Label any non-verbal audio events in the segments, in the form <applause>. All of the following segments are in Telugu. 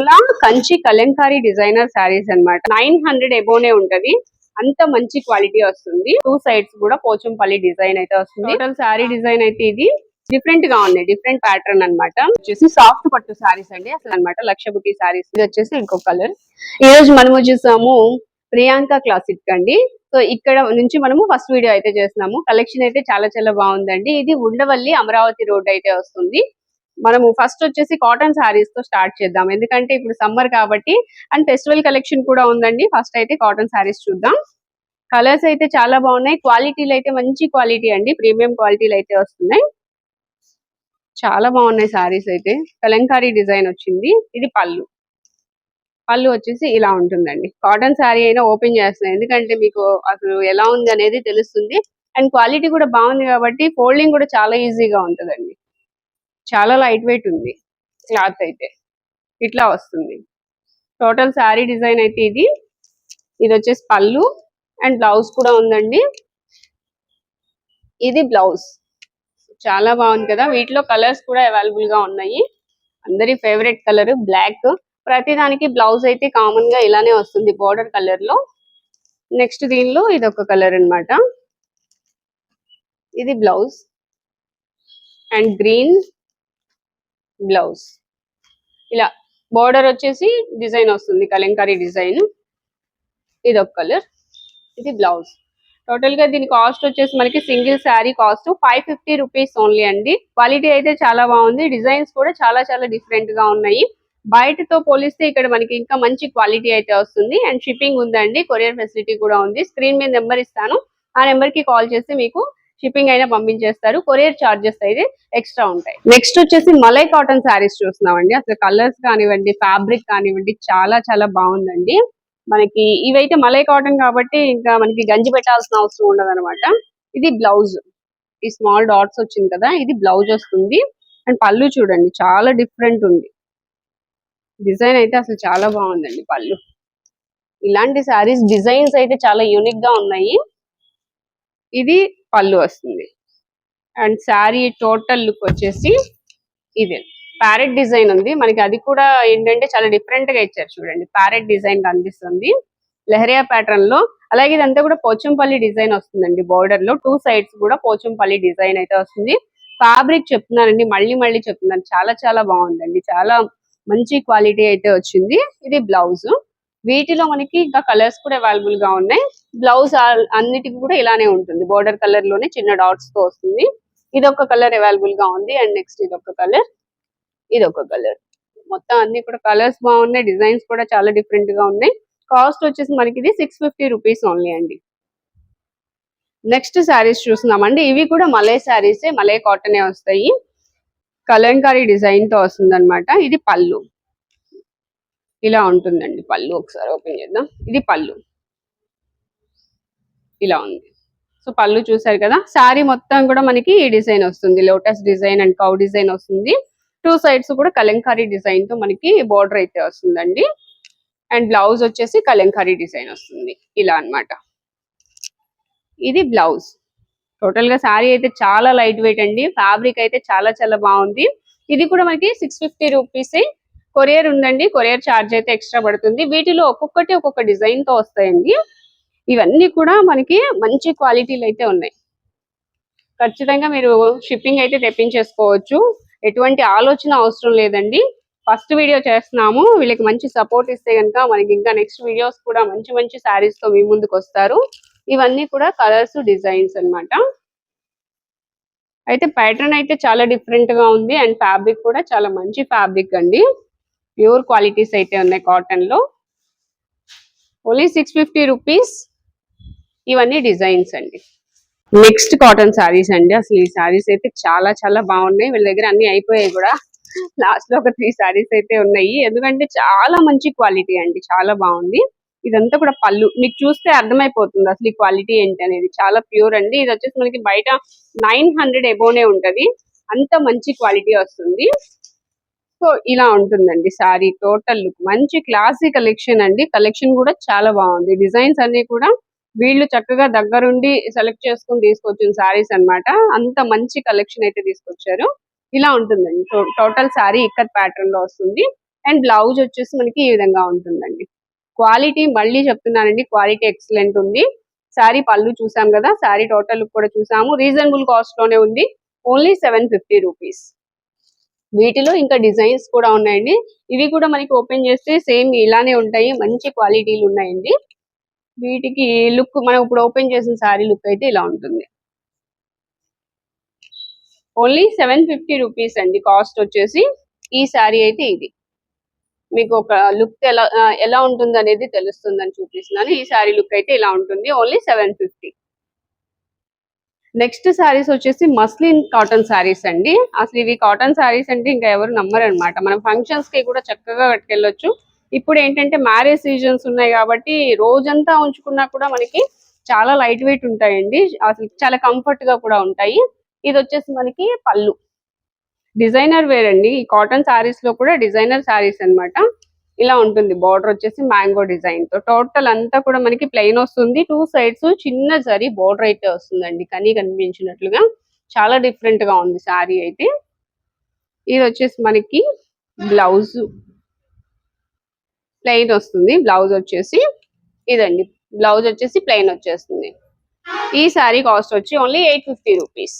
పటోలా కంచి కలంకారీ డిజైనర్ శారీస్ అన్నమాట. నైన్ హండ్రెడ్ ఎబోనే ఉంటది. అంత మంచి క్వాలిటీ వస్తుంది. టూ సైడ్స్ కూడా పోచంపల్లి డిజైన్ అయితే వస్తుంది. టోటల్ శారీ డిజైన్ అయితే ఇది. డిఫరెంట్గా ఉన్నాయి. డిఫరెంట్ ప్యాటర్న్ అన్నమాట. వచ్చేసి సాఫ్ట్ పట్టు శారీస్ అండి. అసలు అన్నమాట లక్ష బుట్టి శారీస్. ఇది వచ్చేసి ఇంకో కలర్ ఈ రోజు మనము చూసాము ప్రియాంక క్లాసిక్ అండి. సో ఇక్కడ నుంచి మనము ఫస్ట్ వీడియో అయితే చేస్తున్నాము. కలెక్షన్ అయితే చాలా చాలా బాగుందండి. ఇది ఉండవల్లి అమరావతి రోడ్ అయితే వస్తుంది. మనము ఫస్ట్ వచ్చేసి కాటన్ శారీస్తో స్టార్ట్ చేద్దాం. ఎందుకంటే ఇప్పుడు సమ్మర్ కాబట్టి అండ్ ఫెస్టివల్ కలెక్షన్ కూడా ఉందండి. ఫస్ట్ అయితే కాటన్ శారీస్ చూద్దాం. కలర్స్ అయితే చాలా బాగున్నాయి. క్వాలిటీలు అయితే మంచి క్వాలిటీ అండి. ప్రీమియం క్వాలిటీలు అయితే వస్తున్నాయి. చాలా బాగున్నాయి శారీస్ అయితే. కలంకారీ డిజైన్ వచ్చింది. ఇది పళ్ళు. పళ్ళు వచ్చేసి ఇలా ఉంటుందండి. కాటన్ శారీ అయినా ఓపెన్ చేస్తున్నాయి. ఎందుకంటే మీకు అసలు ఎలా ఉంది అనేది తెలుస్తుంది. అండ్ క్వాలిటీ కూడా బాగుంది కాబట్టి ఫోల్డింగ్ కూడా చాలా ఈజీగా ఉంటుందండి. చాలా లైట్ వెయిట్ ఉంది. క్లాత్ అయితే. ఇట్లా వస్తుంది. టోటల్ శారీ డిజైన్ అయితే ఇది. ఇది వచ్చేసి పళ్ళు అండ్ బ్లౌజ్ కూడా ఉందండి. ఇది బ్లౌజ్ చాలా బాగుంది కదా. వీటిలో కలర్స్ కూడా అవైలబుల్గా ఉన్నాయి. అందరి ఫేవరెట్ కలర్ బ్లాక్ ప్రతి దానికి బ్లౌజ్ అయితే కామన్గా ఇలానే వస్తుంది బోర్డర్ కలర్లో. నెక్స్ట్ దీనిలో ఇది ఒక కలర్ అన్నమాట. ఇది బ్లౌజ్ అండ్ గ్రీన్ బ్లౌజ్. ఇలా బోర్డర్ వచ్చేసి డిజైన్ వస్తుంది కలంకారీ డిజైన్. ఇది ఒక కలర్. ఇది బ్లౌజ్. టోటల్గా దీని కాస్ట్ వచ్చేసి మనకి single saree cost five fifty rupees only అండి. క్వాలిటీ అయితే చాలా బాగుంది. డిజైన్స్ కూడా చాలా చాలా డిఫరెంట్గా ఉన్నాయి. బయటతో పోలిస్తే ఇక్కడ మనకి ఇంకా మంచి క్వాలిటీ అయితే వస్తుంది. అండ్ షిప్పింగ్ ఉందండి. కొరియర్ ఫెసిలిటీ కూడా ఉంది. స్క్రీన్ మీద నెంబర్ ఇస్తాను. ఆ నెంబర్కి కాల్ చేస్తే మీకు షిప్పింగ్ అయినా పంపించేస్తారు. కొరియర్ చార్జెస్ అయితే ఎక్స్ట్రా ఉంటాయి. నెక్స్ట్ వచ్చేసి మలై కాటన్ శారీస్ చూస్తున్నామండి. అసలు కలర్స్ కానివ్వండి ఫ్యాబ్రిక్ కానివ్వండి చాలా చాలా బాగుందండి. మనకి ఇవైతే మలై కాటన్ కాబట్టి ఇంకా మనకి గంజి పెట్టాల్సిన అవసరం ఉండదు అనమాట ఇది బ్లౌజ్ ఈ స్మాల్ డాట్స్ వచ్చింది కదా ఇది బ్లౌజ్ వస్తుంది. అండ్ పళ్ళు చూడండి చాలా డిఫరెంట్ ఉంది. డిజైన్ అయితే అసలు చాలా బాగుందండి పళ్ళు. ఇలాంటి శారీస్ డిజైన్స్ అయితే చాలా యూనిక్గా ఉన్నాయి. ఇది పళ్ళు వస్తుంది. అండ్ శారీ టోటల్ లుక్ వచ్చేసి ఇది. ప్యారెట్ డిజైన్ ఉంది. మనకి అది కూడా ఏంటంటే చాలా డిఫరెంట్గా ఇచ్చారు చూడండి. ప్యారెట్ డిజైన్ కనిపిస్తుంది లెహరియా ప్యాటర్న్లో అలాగే ఇదంతా కూడా పోచంపల్లి డిజైన్ వస్తుందండి బోర్డర్లో. టూ సైడ్స్ కూడా పోచంపల్లి డిజైన్ అయితే వస్తుంది. ఫ్యాబ్రిక్ చెప్తున్నానండి. మళ్ళీ మళ్ళీ చెప్తున్నాను. చాలా చాలా బాగుందండి. చాలా మంచి క్వాలిటీ అయితే వచ్చింది. ఇది బ్లౌజ్ వీటిలో మనకి ఇంకా కలర్స్ కూడా అవైలబుల్గా ఉన్నాయి. బ్లౌజ్ అన్నిటికి కూడా ఇలానే ఉంటుంది. బోర్డర్ కలర్లోనే చిన్న డాట్స్తో వస్తుంది. ఇది ఒక కలర్ అవైలబుల్గా ఉంది. అండ్ నెక్స్ట్ ఇది ఒక కలర్. ఇది ఒక కలర్. మొత్తం అన్ని కూడా కలర్స్ బాగున్నాయి. డిజైన్స్ కూడా చాలా డిఫరెంట్గా ఉన్నాయి. కాస్ట్ వచ్చేసి మనకి ఇది సిక్స్ ఫిఫ్టీ రూపీస్ ఓన్లీ అండి. నెక్స్ట్ శారీస్ చూస్తున్నామండి. ఇవి కూడా మలై శారీసే. మలై కాటనే వస్తాయి. కలంకారీ డిజైన్తో వస్తుంది అనమాట ఇది పళ్ళు. ఇలా ఉంటుందండి పళ్ళు ఒకసారి ఓపెన్ చేద్దాం. ఇది పళ్ళు. ఇలా ఉంది. సో పళ్ళు చూసారు కదా? శారీ మొత్తం కూడా మనకి ఈ డిజైన్ వస్తుంది. Lotus design and cow design వస్తుంది. టూ సైడ్స్ కూడా కలంకారీ డిజైన్తో మనకి బోర్డర్ అయితే వస్తుందండి. అండ్ బ్లౌజ్ వచ్చేసి కలంకారీ డిజైన్ వస్తుంది. ఇలా అన్నమాట. ఇది బ్లౌజ్. టోటల్గా శారీ అయితే చాలా లైట్ వెయిట్ అండి. ఫ్యాబ్రిక్ అయితే చాలా చాలా బాగుంది. ఇది కూడా మనకి సిక్స్ ఫిఫ్టీ రూపీస్ కొరియర్ ఉందండి కొరియర్ ఛార్జ్ అయితే ఎక్స్ట్రా పడుతుంది. వీటిలో ఒక్కొక్కటి ఒక్కొక్క డిజైన్తో వస్తాయండి. ఇవన్నీ కూడా మనకి మంచి క్వాలిటీలు అయితే ఉన్నాయి. ఖచ్చితంగా మీరు షిప్పింగ్ అయితే తెప్పించేసుకోవచ్చు. ఎటువంటి ఆలోచన అవసరం లేదండి. ఫస్ట్ వీడియో చేస్తున్నాము. వీళ్ళకి మంచి సపోర్ట్ ఇస్తే కనుక మనకి ఇంకా నెక్స్ట్ వీడియోస్ కూడా మంచి మంచి శారీస్తో మీ ముందుకు వస్తారు. ఇవన్నీ కూడా కలర్స్ డిజైన్స్ అన్నమాట. అయితే ప్యాటర్న్ అయితే చాలా డిఫరెంట్గా ఉంది. అండ్ ఫ్యాబ్రిక్ కూడా చాలా మంచి ఫ్యాబ్రిక్ అండి. ప్యూర్ క్వాలిటీస్ అయితే ఉన్నాయి కాటన్లో. ఓన్లీ సిక్స్ ఫిఫ్టీ రూపీస్ ఇవన్నీ డిజైన్స్ అండి. నెక్స్ట్ కాటన్ శారీస్ అండి. అసలు ఈ శారీస్ అయితే చాలా చాలా బాగున్నాయి. వీళ్ళ దగ్గర అన్ని అయిపోయాయి కూడా. లాస్ట్లో ఒక త్రీ శారీస్ అయితే ఉన్నాయి. ఎందుకంటే చాలా మంచి క్వాలిటీ అండి. చాలా బాగుంది. ఇదంతా కూడా పళ్ళు. మీకు చూస్తే అర్థమైపోతుంది అసలు ఈ క్వాలిటీ ఏంటి అనేది చాలా ప్యూర్ అండి. ఇది వచ్చేసి మనకి బయట నైన్ హండ్రెడ్ ఎబోనే ఉంటది. అంత మంచి క్వాలిటీ వస్తుంది. సో ఇలా ఉంటుందండి సారీ. Total look. మంచి క్లాసీ కలెక్షన్ అండి. కలెక్షన్ కూడా చాలా బాగుంది. డిజైన్స్ అన్ని కూడా వీళ్ళు చక్కగా దగ్గరుండి సెలెక్ట్ చేసుకుని తీసుకొచ్చిన సారీస్ అన్నమాట. అంత మంచి కలెక్షన్ అయితే తీసుకొచ్చారు. ఇలా ఉంటుందండి. టోటల్ సారీ ఇక్కత్ ప్యాటర్న్లో వస్తుంది. అండ్ బ్లౌజ్ వచ్చేసి మనకి ఈ విధంగా ఉంటుందండి. క్వాలిటీ మళ్ళీ చెప్తున్నానండి. క్వాలిటీ ఎక్సలెంట్ ఉంది. శారీ పళ్ళు చూసాం కదా. శారీ టోటల్ కూడా చూసాము. రీజనబుల్ కాస్ట్లోనే ఉంది. Only seven fifty rupees. వీటిలో ఇంకా డిజైన్స్ కూడా ఉన్నాయండి. ఇవి కూడా మనకి ఓపెన్ చేస్తే సేమ్ ఇలానే ఉంటాయి. మంచి క్వాలిటీలు ఉన్నాయండి. వీటికి లుక్ మనం ఇప్పుడు ఓపెన్ చేసిన సారీ లుక్ అయితే ఇలా ఉంటుంది. ఓన్లీ సెవెన్ ఫిఫ్టీ రూపీస్ అండి కాస్ట్ వచ్చేసి. ఈ శారీ అయితే ఇది. మీకు ఒక లుక్ ఎలా ఎలా ఉంటుంది అనేది తెలుస్తుందని చూపిస్తున్నాను. ఈ శారీ లుక్ అయితే ఇలా ఉంటుంది. Only seven fifty. Next saris వచ్చేసి మస్లిన్ కాటన్ శారీస్ అండి. అసలు ఇవి కాటన్ శారీస్ అంటే ఇంకా ఎవరు నమ్మరు అనమాట మనం ఫంక్షన్స్కి కూడా చక్కగా కట్టుకెళ్ళొచ్చు. ఇప్పుడు ఏంటంటే మ్యారేజ్ సీజన్స్ ఉన్నాయి కాబట్టి రోజంతా ఉంచుకున్నా కూడా మనకి చాలా లైట్ వెయిట్ ఉంటాయండి. అసలు చాలా కంఫర్ట్గా కూడా ఉంటాయి. ఇది వచ్చేసి మనకి పళ్ళు. డిజైనర్ వేర్ అండి. ఈ కాటన్ శారీస్లో కూడా డిజైనర్ శారీస్ అన్నమాట. ఇలా ఉంటుంది. బార్డర్ వచ్చేసి మ్యాంగో డిజైన్తో. టోటల్ అంతా కూడా మనకి ప్లెయిన్ వస్తుంది. టూ సైడ్స్ చిన్న జరి బార్డర్ అయితే వస్తుందండి. కనీ కనిపించినట్లుగా. చాలా డిఫరెంట్గా ఉంది శారీ అయితే. ఇది వచ్చేసి మనకి బ్లౌజ్ ప్లెయిన్ వస్తుంది. బ్లౌజ్ వచ్చేసి ఇదండి. బ్లౌజ్ వచ్చేసి ప్లెయిన్ వచ్చేస్తుంది. ఈ శారీ కాస్ట్ వచ్చి ఓన్లీ ఎయిట్ ఫిఫ్టీ రూపీస్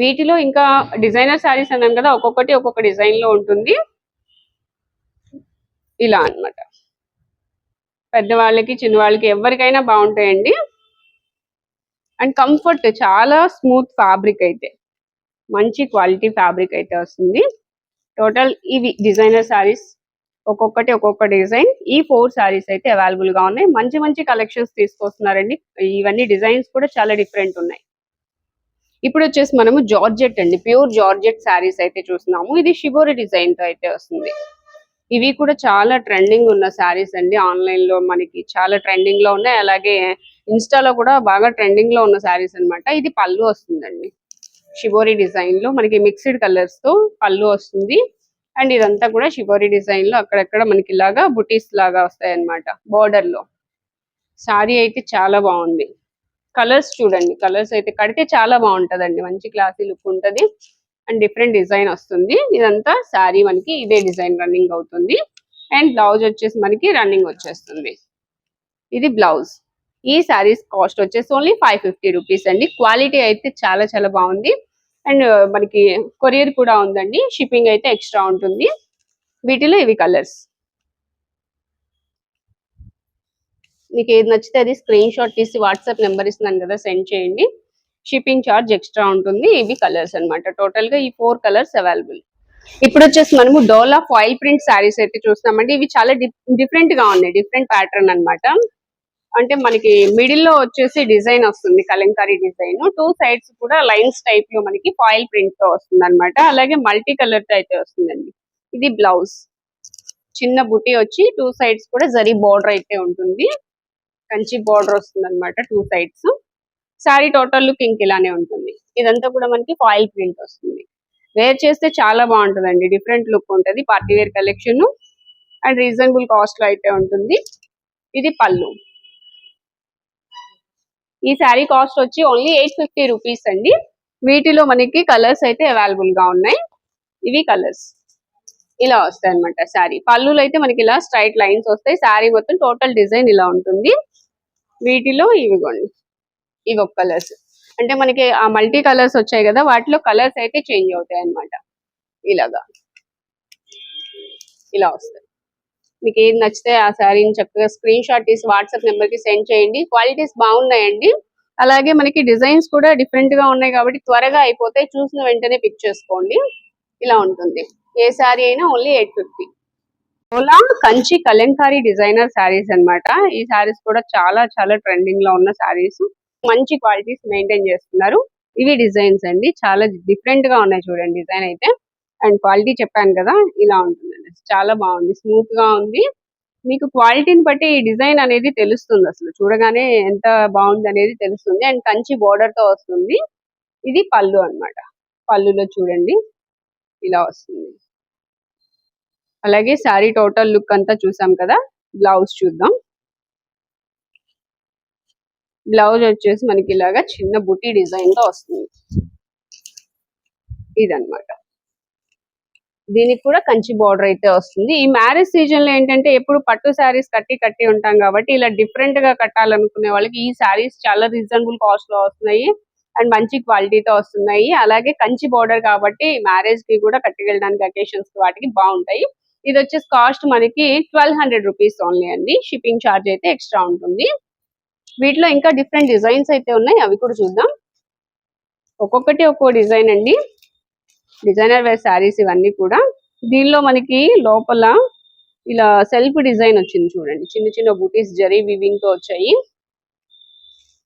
వీటిలో ఇంకా డిజైనర్ శారీస్ అన్నాను కదా ఒక్కొక్కటి ఒక్కొక్క డిజైన్లో ఉంటుంది. ఇలా అన్నమాట. పెద్దవాళ్ళకి చిన్నవాళ్ళకి ఎవరికైనా బాగుంటాయండి. అండ్ కంఫర్ట్ చాలా స్మూత్ ఫ్యాబ్రిక్ అయితే. మంచి క్వాలిటీ ఫ్యాబ్రిక్ అయితే వస్తుంది. టోటల్ ఇవి డిజైనర్ శారీస్ ఒక్కొక్కటి ఒక్కొక్క డిజైన్. ఈ ఫోర్ శారీస్ అయితే అవైలబుల్గా ఉన్నాయి. మంచి మంచి కలెక్షన్స్ తీసుకొస్తున్నారండి. ఇవన్నీ డిజైన్స్ కూడా చాలా డిఫరెంట్ ఉన్నాయి. ఇప్పుడు వచ్చేసి మనము జార్జెట్ అండి. ప్యూర్ జార్జెట్ శారీస్ అయితే చూస్తున్నాము. ఇది షిబోరి డిజైన్తో అయితే వస్తుంది. ఇవి కూడా చాలా ట్రెండింగ్ ఉన్న శారీస్ అండి. ఆన్లైన్లో మనకి చాలా ట్రెండింగ్లో ఉన్నాయి. అలాగే ఇన్స్టాలో కూడా బాగా ట్రెండింగ్లో ఉన్న శారీస్ అన్నమాట. ఇది పళ్ళు వస్తుందండి. షిబోరి డిజైన్లో మనకి మిక్స్డ్ కలర్స్తో పళ్ళు వస్తుంది. అండ్ ఇదంతా కూడా షిబోరి డిజైన్లో అక్కడక్కడ మనకి ఇలాగా బుటీస్ లాగా వస్తాయి అనమాట బోర్డర్లో. శారీ అయితే చాలా బాగుంది. కలర్స్ చూడండి. కలర్స్ అయితే కడితే చాలా బాగుంటదండి. మంచి క్లాసీ లుక్ ఉంటది. అండ్ డిఫరెంట్ డిజైన్ వస్తుంది. ఇదంతా శారీ మనకి ఇదే డిజైన్ రన్నింగ్ అవుతుంది. అండ్ బ్లౌజ్ వచ్చేసి మనకి రన్నింగ్ వచ్చేస్తుంది. ఇది బ్లౌజ్. ఈ శారీస్ కాస్ట్ వచ్చేసి ఓన్లీ ఫైవ్ ఫిఫ్టీ రూపీస్ అండి. క్వాలిటీ అయితే చాలా చాలా బాగుంది. అండ్ మనకి కొరియర్ కూడా ఉందండి. షిప్పింగ్ అయితే ఎక్స్ట్రా ఉంటుంది. వీటిలో ఇవి కలర్స్. మీకు ఏది నచ్చితే అది స్క్రీన్ షాట్ తీసి వాట్సాప్ నెంబర్ ఇస్తున్నాను కదా సెండ్ చేయండి. షిప్పింగ్ ఛార్జ్ ఎక్స్ట్రా ఉంటుంది. ఇవి కలర్స్ అన్నమాట. టోటల్గా ఈ ఫోర్ కలర్స్ అవైలబుల్. ఇప్పుడు వచ్చేసి మనము డోలా ఫాయిల్ ప్రింట్ శారీస్ అయితే చూస్తున్నామండి. ఇవి చాలా డిఫరెంట్గా ఉన్నాయి. డిఫరెంట్ ప్యాటర్న్ అన్నమాట. అంటే మనకి మిడిల్లో వచ్చేసి డిజైన్ వస్తుంది. కలంకారీ డిజైన్. టూ సైడ్స్ కూడా లైన్స్ టైప్లో మనకి ఫాయిల్ ప్రింట్తో వస్తుంది అనమాట అలాగే మల్టీ కలర్తో అయితే వస్తుందండి. ఇది బ్లౌజ్. చిన్న బుటీ వచ్చి టూ సైడ్స్ కూడా జరీ బార్డర్ అయితే ఉంటుంది. కంచి బార్డర్ వస్తుంది అనమాట two sides. Sari total look ఇంక ఇలానే ఉంటుంది. ఇదంతా కూడా మనకి ఫాయిల్ ప్రింట్ వస్తుంది. వేర్ చేస్తే చాలా బాగుంటుందండి. డిఫరెంట్ లుక్ ఉంటుంది. Party wear collection and reasonable కాస్ట్లో అయితే ఉంటుంది. ఇది పళ్ళు. ఈ శారీ కాస్ట్ వచ్చి ఓన్లీ ఎయిట్ ఫిఫ్టీ రూపీస్ అండి. వీటిలో మనకి కలర్స్ అయితే అవైలబుల్గా ఉన్నాయి. ఇవి కలర్స్. ఇలా వస్తాయి అనమాట శారీ పళ్ళులు అయితే మనకి ఇలా స్ట్రైట్ లైన్స్ వస్తాయి. శారీ మొత్తం టోటల్ డిజైన్ ఇలా ఉంటుంది. వీటిలో ఇవిగోండి. ఇవి ఒక కలర్స్ అంటే మనకి ఆ మల్టీ కలర్స్ వచ్చాయి కదా వాటిలో కలర్స్ అయితే చేంజ్ అవుతాయి అన్నమాట. ఇలాగా. ఇలా వస్తాయి. మీకు ఏది నచ్చితే ఆ శారీని చక్కగా స్క్రీన్ షాట్ తీసి వాట్సాప్ నెంబర్కి సెండ్ చేయండి. క్వాలిటీస్ బాగున్నాయండి. అలాగే మనకి డిజైన్స్ కూడా డిఫరెంట్గా ఉన్నాయి కాబట్టి త్వరగా అయిపోతే చూసిన వెంటనే పిక్ చేసుకోండి. ఇలా ఉంటుంది. ఏ శారీ అయినా ఓన్లీ ఎయిట్ ఫిఫ్టీ ఓలా కంచి కలంకారీ డిజైనర్ శారీస్ అన్నమాట. ఈ శారీస్ కూడా చాలా చాలా ట్రెండింగ్లో ఉన్న శారీస్ మంచి క్వాలిటీస్ మెయింటైన్ చేస్తున్నారు. ఇవి డిజైన్స్ అండి. చాలా డిఫరెంట్గా ఉన్నాయి చూడండి డిజైన్ అయితే. అండ్ క్వాలిటీ చెప్పాను కదా ఇలా ఉంటుందండి. చాలా బాగుంది. స్మూత్గా ఉంది. మీకు క్వాలిటీని బట్టి ఈ డిజైన్ అనేది తెలుస్తుంది అసలు. చూడగానే ఎంత బాగుంది అనేది తెలుస్తుంది. అండ్ కంచి బోర్డర్తో వస్తుంది. ఇది పళ్ళు అన్నమాట. పళ్ళులో చూడండి. ఇలా వస్తుంది. అలాగే శారీ టోటల్ లుక్ అంతా చూసాం కదా. బ్లౌజ్ చూద్దాం. బ్లౌజ్ వచ్చేసి మనకి ఇలాగా చిన్న బుటీ డిజైన్తో వస్తుంది. ఇదనమాట దీనికి కూడా కంచి బార్డర్ అయితే వస్తుంది. ఈ మ్యారేజ్ సీజన్లో ఏంటంటే ఎప్పుడు పట్టు శారీస్ కట్టి కట్టి ఉంటాం కాబట్టి ఇలా డిఫరెంట్గా కట్టాలనుకునే వాళ్ళకి ఈ శారీస్ చాలా రీజనబుల్ కాస్ట్లో వస్తున్నాయి. అండ్ మంచి క్వాలిటీతో వస్తున్నాయి. అలాగే కంచి బార్డర్ కాబట్టి మ్యారేజ్కి కూడా కట్టుకెళ్ళడానికి అకేషన్స్ వాటికి బాగుంటాయి. ఇది వచ్చేసి కాస్ట్ మనకి ట్వెల్వ్ హండ్రెడ్ రూపీస్ ఓన్లీ అండి. షిప్పింగ్ ఛార్జ్ అయితే ఎక్స్ట్రా ఉంటుంది. వీటిలో ఇంకా డిఫరెంట్ డిజైన్స్ అయితే ఉన్నాయి. అవి కూడా చూద్దాం. ఒక్కొక్కటి ఒక్కో డిజైన్ అండి. డిజైనర్ వేర్ శారీస్ ఇవన్నీ కూడా. దీనిలో మనకి లోపల ఇలా సెల్ఫ్ డిజైన్ వచ్చింది చూడండి. చిన్న చిన్న బూటీస్ జరీ వివింగ్తో వచ్చాయి.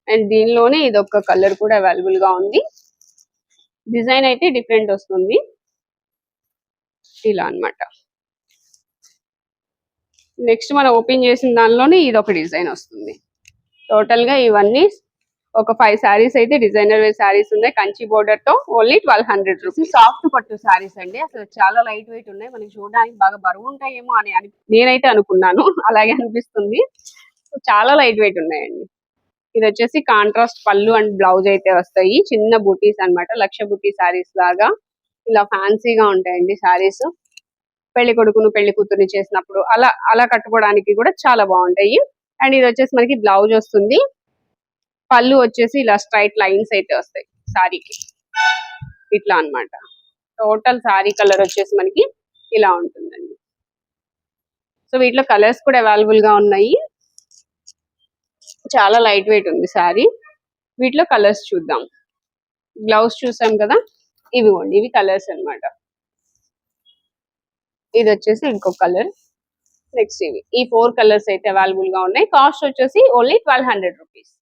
అండ్ దీనిలోనే ఇది ఒక కలర్ కూడా అవైలబుల్గా ఉంది. డిజైన్ అయితే డిఫరెంట్ వస్తుంది. ఇలా అన్నమాట. నెక్స్ట్ మనం ఓపెన్ చేసిన దానిలోనే ఇది ఒక డిజైన్ వస్తుంది. టోటల్గా ఇవన్నీ ఒక ఫైవ్ శారీస్ అయితే డిజైనర్ వేర్ శారీస్ ఉన్నాయి. Kanchi బోర్డర్తో only twelve hundred rupees soft పట్టు శారీస్ అండి. అసలు చాలా లైట్ వెయిట్ ఉన్నాయి. మనకి చూడడానికి బాగా బరువు ఉంటాయేమో అని నేనైతే అనుకున్నాను. <laughs> అలాగే అనిపిస్తుంది. చాలా లైట్ వెయిట్ ఉన్నాయండి. ఇది వచ్చేసి కాంట్రాస్ట్ పళ్ళు అండ్ బ్లౌజ్ అయితే వస్తాయి. చిన్న బుటీస్ అన్నమాట. లక్ష బూటీ శారీస్ లాగా. ఇలా ఫ్యాన్సీగా ఉంటాయండి శారీస్ పెళ్ళి కొడుకును పెళ్ళి కూతుర్ని చేసినప్పుడు అలా అలా కట్టుకోవడానికి కూడా చాలా బాగుంటాయి. అండ్ ఇది వచ్చేసి మనకి బ్లౌజ్ వస్తుంది. పళ్ళు వచ్చేసి ఇలా స్ట్రైట్ లైన్స్ అయితే వస్తాయి సారీకి. ఇట్లా అన్నమాట. టోటల్ సారీ కలర్ వచ్చేసి మనకి ఇలా ఉంటుందండి. సో వీటిలో కలర్స్ కూడా అవైలబుల్గా ఉన్నాయి. చాలా లైట్ వెయిట్ ఉంది సారీ. వీటిలో కలర్స్ చూద్దాం. బ్లౌజ్ చూసాం కదా? ఇవిగోండి ఇవి కలర్స్ అన్నమాట. ఇది వచ్చేసి ఇంకో కలర్. నెక్స్ట్ ఇవి. ఈ ఫోర్ కలర్స్ అయితే అవైలబుల్గా ఉన్నాయి. కాస్ట్ వచ్చేసి ఓన్లీ ట్వెల్వ్ హండ్రెడ్ రూపీస్